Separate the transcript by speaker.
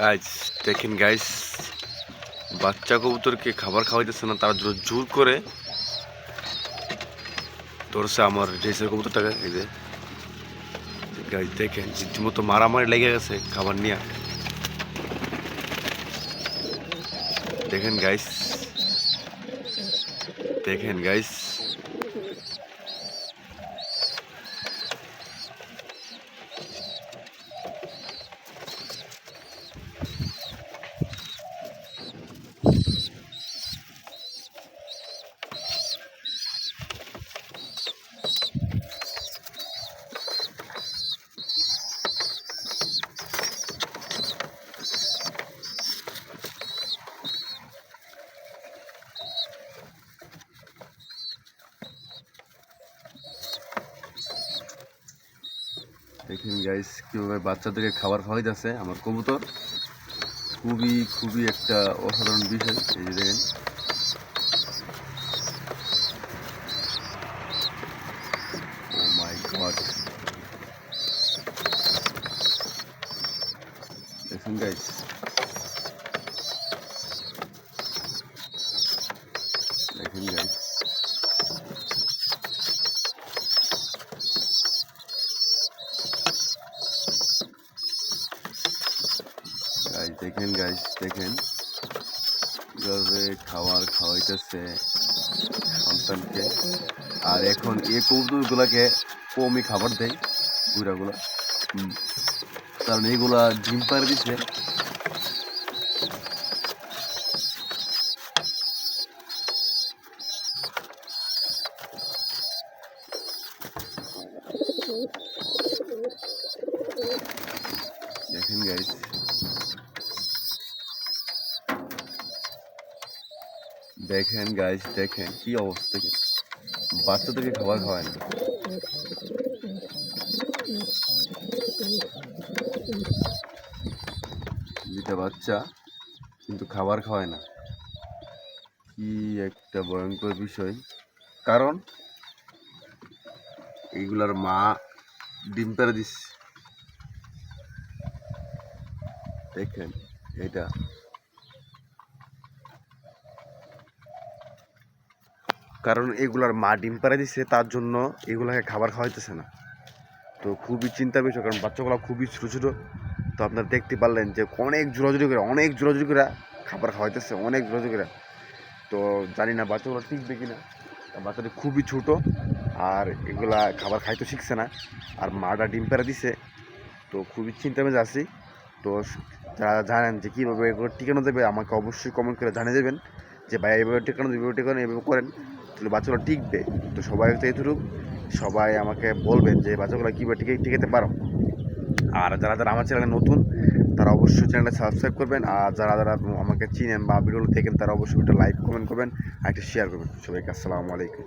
Speaker 1: Guys দেখেন guys বাচ্চা কবুতরকে খাবার খাওয়াইতেছে না, তারা জোর জোর করে ধরছে আমার ড্রেসের কবুতরটাকে, এই যে। গাইজ দেখেন, রীতিমতো মারামারি লেগে গেছে খাবার নিয়ে। দেখেন গাইস দেখেন গাইস দেখেন গাইস কীভাবে বাচ্চাদেরকে খাবার খাওয়াইতেছে আমার কবুতর খুবই খুবই একটা অসাধারণ বিষয়। এই যে দেখেন। ও মাই গাইস দেখুন গাইস দেখেন গাইস দেখেন কীভাবে খাবার খাওয়াইতেছে সন্তানকে। আর এখন এই কবুতরগুলাকে কমই খাবার দেয় বুড়াগুলা। কারণ এইগুলা ডিম পারে দিচ্ছে দেখেন গাইস দেখেন গাইস দেখেন, কি অবস্থা, দেখেন। বাচ্চাদেরকে খাবার খাওয়ায় না। দুইটা বাচ্চা কিন্তু খাবার খাওয়ায় না। কি একটা ভয়ঙ্কর বিষয়। কারণ, এইগুলার মা ডিম পেড়ে দিচ্ছে দেখেন, এটা। কারণ এগুলার মা ডিম পাড়া দিছে, তার জন্য এগুলাকে খাবার খাওয়াইতেছে না। তো খুবই চিন্তা বিষয়, কারণ বাচ্চাগুলো খুবই ছোটো ছোটো। তো আপনারা দেখতে পারলেন যে অনেক জোরাজুরি করে, অনেক জোরাজুরি করে খাবার খাওয়াইতেছে, অনেক জোরাজুরি করে। তো জানি না বাচ্চাগুলো টিকবে কি না বাচ্চাটা খুবই ছোটো, আর এগুলা খাবার খাইতে শিখছে না। আর মাটা ডিম পেড়া দিছে, তো খুবই চিন্তা মেজে আছি। তো যারা জানেন যে কীভাবে এগুলো টিকানো দেবে আমাকে অবশ্যই কমেন্ট করে জানিয়ে দেবেন যে, ভাই, এইভাবে টিকানো দেবে টিকানো এইভাবে করেন। তাহলে বাচ্চাগুলো টিকবে। তো সবাই তো এটুকু সবাই আমাকে বলবেন যে, বাচ্চাগুলো কীভাবে টিকে টিকাতে পারো? আর যারা যারা আমার চ্যানেলে নতুন, তারা অবশ্যই চ্যানেলটা সাবস্ক্রাইব করবেন। আর যারা যারা আমাকে চিনেন বা ভিডিওগুলো দেখেন, তারা অবশ্যই একটা লাইক, কমেন্ট করবেন, আর একটা শেয়ার করবেন। সবাইকে আসসালামু আলাইকুম।